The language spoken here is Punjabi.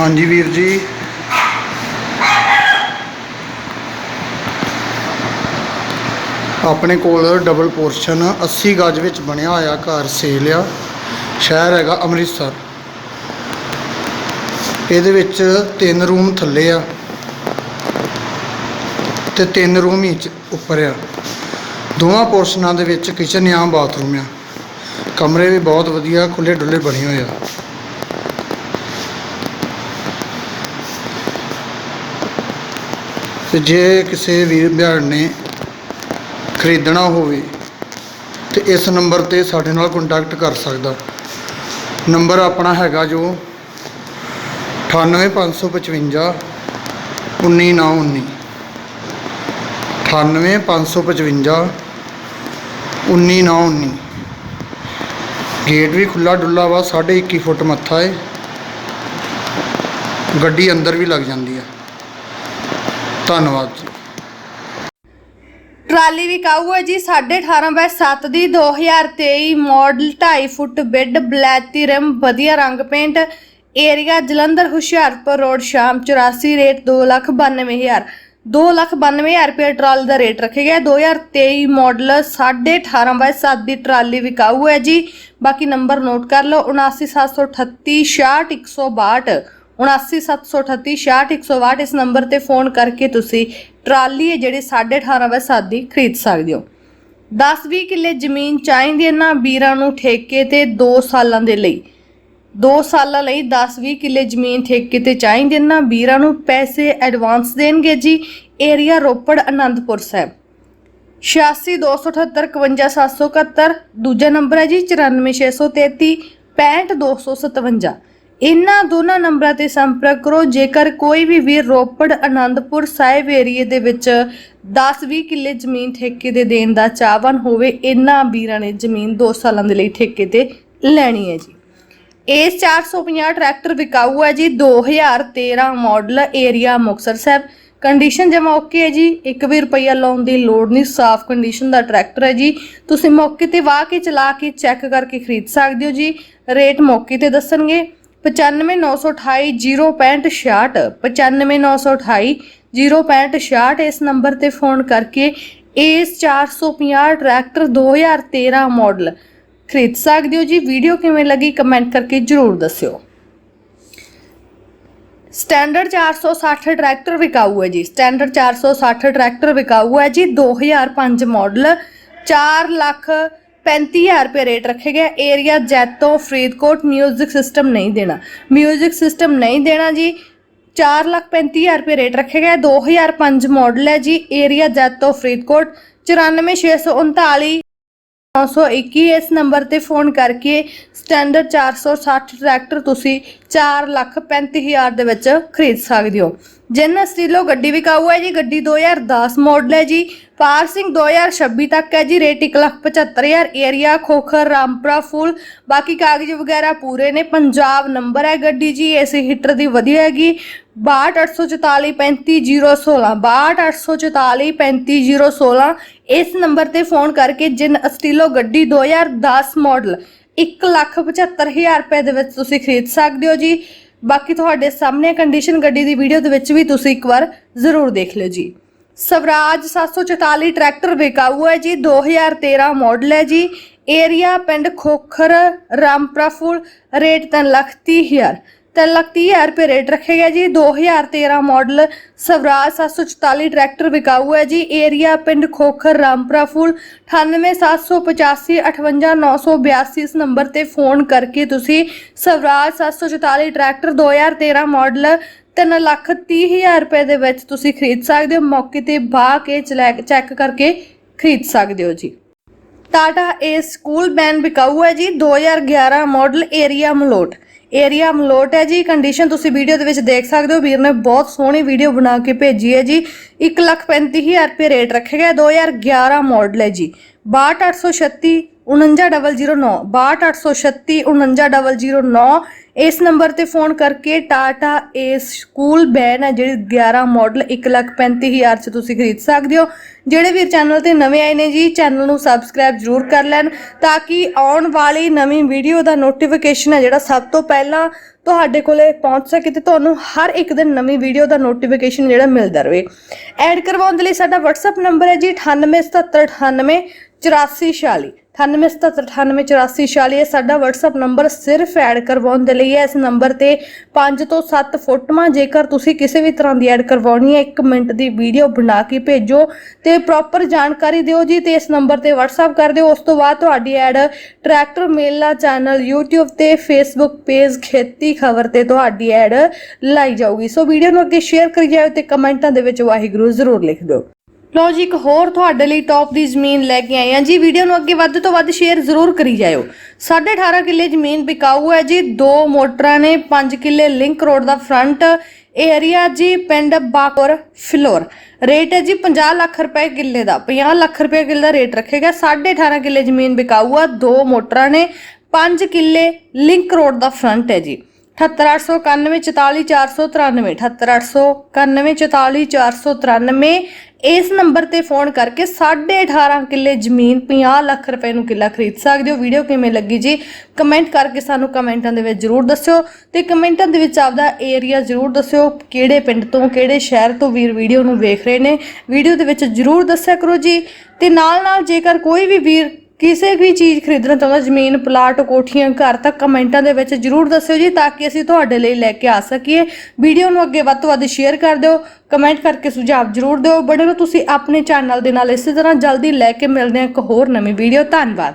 ਹਾਂਜੀ ਵੀਰ ਜੀ। ਆਪਣੇ ਕੋਲ ਡਬਲ ਪੋਰਸ਼ਨ 80 ਗਜ ਵਿੱਚ ਬਣਿਆ ਹੋਇਆ ਘਰ ਸੇਲ ਆ। ਸ਼ਹਿਰ ਹੈਗਾ ਅੰਮ੍ਰਿਤਸਰ। ਇਹਦੇ ਵਿੱਚ ਤਿੰਨ ਰੂਮ ਥੱਲੇ ਆ ਤੇ ਤਿੰਨ ਰੂਮ ਹੀ ਉੱਪਰ ਆ। ਦੋਵਾਂ ਪੋਰਸ਼ਨਾਂ ਦੇ ਵਿੱਚ ਕਿਚਨ ਆ ਬਾਥਰੂਮ ਆ। ਕਮਰੇ ਵੀ ਬਹੁਤ ਵਧੀਆ ਖੁੱਲੇ ਡੁੱਲੇ ਬਣੇ ਹੋਏ ਆ। ਤੇ ਜੇ ਕਿਸੇ ਵੀਰ ਬਿਹਾਰ ਨੇ ਖਰੀਦਣਾ ਹੋਵੇ ਤੇ ਇਸ ਨੰਬਰ ਤੇ ਸਾਡੇ ਨਾਲ ਕੰਟੈਕਟ ਕਰ ਸਕਦਾ। ਨੰਬਰ ਆਪਣਾ ਹੈਗਾ ਜੋ 98555 19919 98555 19919 ਗੇਟ ਵੀ ਖੁੱਲਾ ਡੁੱਲਾ ਵਾ 21 ਫੁੱਟ ਮੱਥਾ ਏ। ਗੱਡੀ ਅੰਦਰ ਵੀ ਲੱਗ ਜਾਂਦੀ ਆ। ਧੰਨਵਾਦ ਜੀ। ਟਰਾਲੀ ਵਿਕਾਊ ਹੈ ਜੀ 18.5 ਬਾਈ 7 ਦੀ 2023 ਮਾਡਲ 2.5 ਫੁੱਟ ਬੈੱਡ ਬਲੈਤੀ ਰਿਮ, ਵਧੀਆ ਰੰਗ paint, area Jalandhar Hoshiarpur road, Sham 84 rate 292000 292000 ਰੁਪਏ ਟਰਾਲੀ ਦਾ ਰੇਟ ਰੱਖਿਆ ਗਿਆ 2023 ਮਾਡਲ 18.5 ਬਾਈ 7 ਦੀ ਟਰਾਲੀ ਵਿਕਾਊ ਹੈ ਜੀ। ਬਾਕੀ ਨੰਬਰ ਨੋਟ ਕਰ ਲਓ 79738 66162 79738 66162 ਇਸ ਨੰਬਰ ਤੇ ਫੋਨ ਕਰਕੇ ਤੁਸੀਂ ਟਰਾਲੀ ਹੈ ਜਿਹੜੀ 18.5 ਬਾਈ 7 ਦੀ ਖਰੀਦ ਸਕਦੇ ਹੋ। 10-20 ਕਿੱਲੇ ਜ਼ਮੀਨ ਚਾਹੀਦੀ ਹੈ ਨਾ ਵੀਰਾਂ ਨੂੰ ਠੇਕੇ ਤੇ 2 ਸਾਲਾਂ ਦੇ ਲਈ। 2 ਸਾਲਾਂ ਲਈ 10-20 ਕਿੱਲੇ ਜ਼ਮੀਨ ਠੇਕੇ ਤੇ ਚਾਹੀਦੀ ਹੈ ਨਾ ਵੀਰਾਂ ਨੂੰ ਪੈਸੇ ਐਡਵਾਂਸ ਦੇਣਗੇ ਜੀ। ਏਰੀਆ ਰੋਪੜ ਆਨੰਦਪੁਰ ਸਾਹਿਬ। 8627851771 ਦੂਜਾ ਨੰਬਰ ਹੈ ਜੀ 94633 65257 ਇਹਨਾਂ ਦੋਨਾਂ ਨੰਬਰਾਂ ਤੇ ਸੰਪਰਕ ਕਰੋ। ਜੇਕਰ ਕੋਈ ਵੀ ਵੀਰ ਰੋਪੜ ਆਨੰਦਪੁਰ ਸਾਹਿਬ ਏਰੀਏ ਦੇ ਵਿੱਚ 10-20 ਕਿੱਲੇ ਜ਼ਮੀਨ ਠੇਕੇ ਤੇ ਦੇਣ ਦਾ ਚਾਹਵਾਨ ਹੋਵੇ, ਇਹਨਾਂ ਵੀਰਾਂ ਨੇ ਜ਼ਮੀਨ 2 ਸਾਲਾਂ ਦੇ ਲਈ ਠੇਕੇ ਤੇ ਲੈਣੀ ਹੈ ਜੀ। ਇਸ 450 ਟਰੈਕਟਰ ਵਿਕਾਊ ਹੈ ਜੀ। 2013 model area Muktsar Sahib. Condition ਜਮਾ ਓਕੇ ਹੈ ਜੀ। 1 ਵੀ ਰੁਪਈਆ ਲਾਉਣ ਦੀ ਲੋੜ ਨਹੀਂ। ਸਾਫ਼ ਕੰਡੀਸ਼ਨ ਦਾ ਟਰੈਕਟਰ ਹੈ ਜੀ। ਤੁਸੀਂ ਮੌਕੇ ਤੇ ਵਾਹ ਕੇ ਚਲਾ ਕੇ ਚੈੱਕ ਕਰਕੇ ਖਰੀਦ ਸਕਦੇ ਹੋ ਜੀ। ਰੇਟ ਮੌਕੇ ਤੇ ਦੱਸਣਗੇ। 95928 06566 95928 06566 ਇਸ ਨੰਬਰ ਤੇ ਫੋਨ ਕਰਕੇ ਇਸ 450 ਟਰੈਕਟਰ 2013 ਮਾਡਲ ਖਰੀਦ ਸਕਦੇ ਹੋ ਜੀ। ਵੀਡੀਓ ਕਿਵੇਂ ਲੱਗੀ ਕਮੈਂਟ ਕਰਕੇ ਜਰੂਰ ਦੱਸਿਓ। ਸਟੈਂਡਰਡ 460 ਟਰੈਕਟਰ ਵਿਕਾਊ ਹੈ ਜੀ। ਸਟੈਂਡਰਡ 460 ਟਰੈਕਟਰ ਵਿਕਾਊ ਹੈ ਜੀ। 2005 ਮਾਡਲ 4 ਲੱਖ 35000 ਰੁਪਏ ਰੇਟ ਰੱਖੇ ਗਿਆ area Jaito Faridkot music system ਨਹੀਂ ਦੇਣਾ। ਮਿਊਜ਼ਿਕ ਸਿਸਟਮ ਨਹੀਂ ਦੇਣਾ ਜੀ। 4 ਲੱਖ 35000 ਰੁਪਏ ਰੇਟ ਰੱਖੇ ਗਿਆ 2005 ਮਾਡਲ ਹੈ ਜੀ। ਏਰੀਆ ਜੈਤੋ ਫਰੀਦਕੋਟ। 94639 921 ਇਸ ਨੰਬਰ ਤੇ ਫੋਨ ਕਰਕੇ ਸਟੈਂਡਰਡ 460 ਟਰੈਕਟਰ ਤੁਸੀਂ 4 ਲੱਖ 35000 ਦੇ ਵਿੱਚ ਖਰੀਦ ਸਕਦੇ ਹੋ। ਜਨ ਸਟੀਲੋ ਗੱਡੀ ਵਿਕਾਊ ਹੈ ਜੀ। ਗੱਡੀ 2010 ਮਾਡਲ ਹੈ ਜੀ। ਪਾਰ ਪਾਰਸਿੰਗ 2026 ਤੱਕ ਹੈ ਜੀ, ਰੇਟ 175000 ਏਰੀਆ ਖੋਖਰ, ਰਾਮਪੁਰਾ ਫੁੱਲ, ਬਾਕੀ ਕਾਗਜ਼ ਵਗੈਰਾ ਪੂਰੇ ਨੇ, ਪੰਜਾਬ ਨੰਬਰ ਹੈ ਗੱਡੀ ਜੀ ਏਸੀ ਹੀਟਰ ਦੀ ਵਧੀਆ ਹੈਗੀ 6284435016 6284435016 ਇਸ ਨੰਬਰ ਤੇ ਫੋਨ ਕਰਕੇ ਜਿਨ ਸਟੀਲੋ ਗੱਡੀ 2010 ਮਾਡਲ 175000 ਰੁਪਏ ਦੇ ਵਿੱਚ ਤੁਸੀਂ ਖਰੀਦ ਸਕਦੇ ਹੋ ਜੀ, ਬਾਕੀ ਤੁਹਾਡੇ ਸਾਹਮਣੇ ਕੰਡੀਸ਼ਨ ਗੱਡੀ ਦੀ ਵੀਡੀਓ ਦੇ ਵਿੱਚ ਵੀ ਤੁਸੀਂ ਇੱਕ ਵਾਰ ਜ਼ਰੂਰ ਦੇਖ ਲਿਓ ਜੀ। ਸਵਰਾਜ 744 ਟਰੈਕਟਰ ਵਿਕਾਊ ਹੈ ਜੀ 2013 ਮਾਡਲ ਹੈ ਜੀ। ਏਰੀਆ ਪਿੰਡ ਖੋਖਰ, ਰਾਮਪੁਰਾ ਫੁੱਲ, ਰੇਟ 3 ਲੱਖ ਤੀਹ ਹਜ਼ਾਰ। ਤਿੰਨ ਲੱਖ ਤੀਹ ਹਜ਼ਾਰ ਰੁਪਏ ਰੇਟ ਰੱਖੇ ਗਿਆ ਜੀ। 2013 ਮਾਡਲ ਸਵਰਾਜ 744 ਟਰੈਕਟਰ ਵਿਕਾਊ ਹੈ ਜੀ। ਏਰੀਆ ਪਿੰਡ ਖੋਖਰ, ਰਾਮਪੁਰਾ ਫੁੱਲ 987585 58982 ਇਸ ਨੰਬਰ ਤੇ ਫੋਨ ਕਰਕੇ ਤੁਸੀਂ ਸਵਰਾਜ 744 ਟਰੈਕਟਰ 2013 ਮਾਡਲ ਤਿੰਨ ਲੱਖ ਤੀਹ ਹਜ਼ਾਰ ਰੁਪਏ ਦੇ ਵਿੱਚ ਤੁਸੀਂ ਖਰੀਦ ਸਕਦੇ ਹੋ। ਮੌਕੇ ਤੇ ਬਾਹ ਕੇ ਚੈੱਕ ਕਰਕੇ ਖਰੀਦ ਸਕਦੇ ਹੋ ਜੀ। ਟਾਟਾ ਏ ਸਕੂਲ ਬੈਨ ਵਿਕਾਊ ਹੈ ਜੀ 2011 model area Malout. Area Malout ਹੈ ਜੀ, ਕੰਡੀਸ਼ਨ ਤੁਸੀਂ ਵੀਡੀਓ ਦੇ ਵਿੱਚ ਦੇਖ ਸਕਦੇ ਹੋ। ਵੀਰ ਨੇ ਬਹੁਤ ਸੋਹਣੀ ਵੀਡੀਓ ਬਣਾ ਕੇ ਭੇਜੀ ਹੈ ਜੀ। 135000 ਰੁਪਏ ਰੇਟ ਰੱਖਿਆ ਗਿਆ 2011 ਮਾਡਲ ਹੈ ਜੀ। 62836 49009 62836 49009 ਇਸ ਨੰਬਰ ਤੇ ਫੋਨ ਕਰਕੇ ਟਾਟਾ ਏਸ ਸਕੂਲ ਬੈਨ ਹੈ, ਜਿਹੜੀ 11 ਮਾਡਲ 135000 ਚ ਤੁਸੀਂ ਖਰੀਦ ਸਕਦੇ ਹੋ। ਜਿਹੜੇ ਵੀਰ ਚੈਨਲ ਤੇ ਨਵੇਂ ਆਏ ਨੇ ਜੀ, ਚੈਨਲ ਨੂੰ ਸਬਸਕ੍ਰਾਈਬ ਜ਼ਰੂਰ ਕਰ ਲੈਣ ਤਾਂ ਕਿ ਆਉਣ ਵਾਲੀ ਨਵੀਂ ਵੀਡੀਓ ਦਾ ਨੋਟੀਫਿਕੇਸ਼ਨ ਹੈ, ਜਿਹੜਾ ਸਭ ਤੋਂ ਪਹਿਲਾਂ ਤੁਹਾਡੇ ਕੋਲੇ ਪਹੁੰਚ ਸਕੇ ਤੇ ਤੁਹਾਨੂੰ ਹਰ ਇੱਕ ਦਿਨ ਨਵੀਂ ਵੀਡੀਓ ਦਾ ਨੋਟੀਫਿਕੇਸ਼ਨ ਜਿਹੜਾ ਮਿਲਦਾ ਰਹੇ। ਐਡ ਕਰਵਾਉਣ ਦੇ ਲਈ ਸਾਡਾ WhatsApp ਨੰਬਰ ਹੈ ਜੀ 987798 8446 987798 ਇਹ ਸਾਡਾ WhatsApp ਨੰਬਰ ਸਿਰਫ ਐਡ ਕਰਵਾਉਣ ਦੇ ਲਈ ਹੈ। ਇਸ ਨੰਬਰ ਤੇ 5 ਤੋਂ 7 ਫੋਟੋਆਂ ਜੇਕਰ ਤੁਸੀਂ ਕਿਸੇ ਵੀ ਤਰ੍ਹਾਂ ਦੀ ਐਡ ਕਰਵਾਉਣੀ ਹੈ 1 ਮਿੰਟ ਦੀ ਵੀਡੀਓ ਬਣਾ ਕੇ ਭੇਜੋ ਤੇ ਪ੍ਰੋਪਰ ਜਾਣਕਾਰੀ ਦਿਓ ਜੀ ਤੇ ਇਸ ਨੰਬਰ ਤੇ WhatsApp ਕਰ ਦਿਓ। ਉਸ ਤੋਂ ਬਾਅਦ ਤੁਹਾਡੀ ad tractor Mela channel YouTube ਤੇ Facebook ਪੇਜ ਖੇਤੀ ਖਬਰ ਤੇ ਤੁਹਾਡੀ ਐਡ ਲਾਈ ਜਾਊਗੀ। ਸੋ ਵੀਡੀਓ ਨੂੰ ਅੱਗੇ ਸ਼ੇਅਰ ਕਰੀ ਜਾਓ ਤੇ ਕਮੈਂਟਾਂ ਦੇ ਵਿੱਚ ਵਾਹਿਗੁਰੂ ਜ਼ਰੂਰ ਲਿਖ ਦਿਓ। ਲੋ ਜੀ, ਇੱਕ ਹੋਰ ਤੁਹਾਡੇ ਲਈ ਟੌਪ ਦੀ ਜ਼ਮੀਨ ਲੈ ਕੇ ਆਏ ਹਾਂ ਜੀ। ਵੀਡੀਓ ਨੂੰ ਅੱਗੇ ਵੱਧ ਤੋਂ ਵੱਧ ਸ਼ੇਅਰ ਜ਼ਰੂਰ ਕਰੀ ਜਾਇਓ। 18.5 ਕਿੱਲੇ ਜ਼ਮੀਨ ਬਿਕਾਊ ਹੈ ਜੀ। ਦੋ ਮੋਟਰਾਂ ਨੇ 5 ਕਿੱਲੇ ਲਿੰਕ ਰੋਡ ਦਾ ਫਰੰਟ ਏਰੀਆ ਜੀ, ਪਿੰਡ ਬਾਕਰ, ਫਿਲੋਰ। ਰੇਟ ਹੈ ਜੀ 50 ਲੱਖ ਰੁਪਏ ਕਿੱਲੇ ਦਾ। 50 ਲੱਖ ਰੁਪਏ ਕਿੱਲੇ ਦਾ ਰੇਟ ਰੱਖੇਗਾ। 18.5 ਕਿੱਲੇ ਜ਼ਮੀਨ ਵਿਕਾਊ ਆ। ਦੋ ਮੋਟਰਾਂ ਨੇ 5 ਕਿੱਲੇ ਲਿੰਕ ਰੋਡ ਦਾ ਫਰੰਟ ਹੈ ਜੀ। 78891 78891 ਇਸ ਨੰਬਰ ਤੇ ਫੋਨ ਕਰਕੇ 18.5 ਕਿੱਲੇ ਜ਼ਮੀਨ 50 ਲੱਖ ਰੁਪਏ ਨੂੰ ਕਿੱਲਾ ਖਰੀਦ ਸਕਦੇ ਹੋ। ਵੀਡੀਓ ਕਿਵੇਂ ਲੱਗੀ ਜੀ? ਕਮੈਂਟ ਕਰਕੇ ਸਾਨੂੰ ਕਮੈਂਟਾਂ ਦੇ ਵਿੱਚ ਜਰੂਰ ਦੱਸਿਓ ਤੇ ਕਮੈਂਟਾਂ ਦੇ ਵਿੱਚ ਆਪਦਾ ਏਰੀਆ ਜਰੂਰ ਦੱਸਿਓ। ਕਿਹੜੇ ਪਿੰਡ ਤੋਂ, ਕਿਹੜੇ ਸ਼ਹਿਰ ਤੋਂ ਵੀਰ ਵੀਡੀਓ ਨੂੰ ਵੇਖ ਰਹੇ ਨੇ। ਵੀਡੀਓ ਦੇ ਵਿੱਚ ਜਰੂਰ ਦੱਸਿਆ ਕਰੋ ਜੀ। ਤੇ ਨਾਲ ਨਾਲ ਜੇਕਰ ਕੋਈ ਵੀ ਵੀਰ ਕਿਸੇ ਵੀ ਚੀਜ਼ ਖਰੀਦਣਾ ਚਾਹੁੰਦਾ ਜ਼ਮੀਨ ਪਲਾਟ ਕੋਠੀਆਂ, ਘਰ ਤੱਕ ਕਮੈਂਟਾਂ ਦੇ ਵਿੱਚ ਜਰੂਰ ਦੱਸਿਓ ਜੀ ਤਾਂ ਕਿ ਅਸੀਂ ਤੁਹਾਡੇ ਲਈ ਲੈ ਕੇ ਆ ਸਕੀਏ। ਵੀਡੀਓ ਨੂੰ ਅੱਗੇ ਵੱਧ ਤੋਂ ਵੱਧ ਸ਼ੇਅਰ ਕਰ ਦਿਓ ਕਮੈਂਟ ਕਰਕੇ ਸੁਝਾਅ ਜਰੂਰ ਦਿਓ। ਬਣੇ ਰਹੋ ਤੁਸੀਂ ਆਪਣੇ ਚੈਨਲ ਦੇ ਨਾਲ। ਇਸੇ ਤਰ੍ਹਾਂ ਜਲਦੀ ਲੈ ਕੇ ਮਿਲਦੇ ਹਾਂ ਇੱਕ ਹੋਰ ਨਵੀਂ ਵੀਡੀਓ। ਧੰਨਵਾਦ।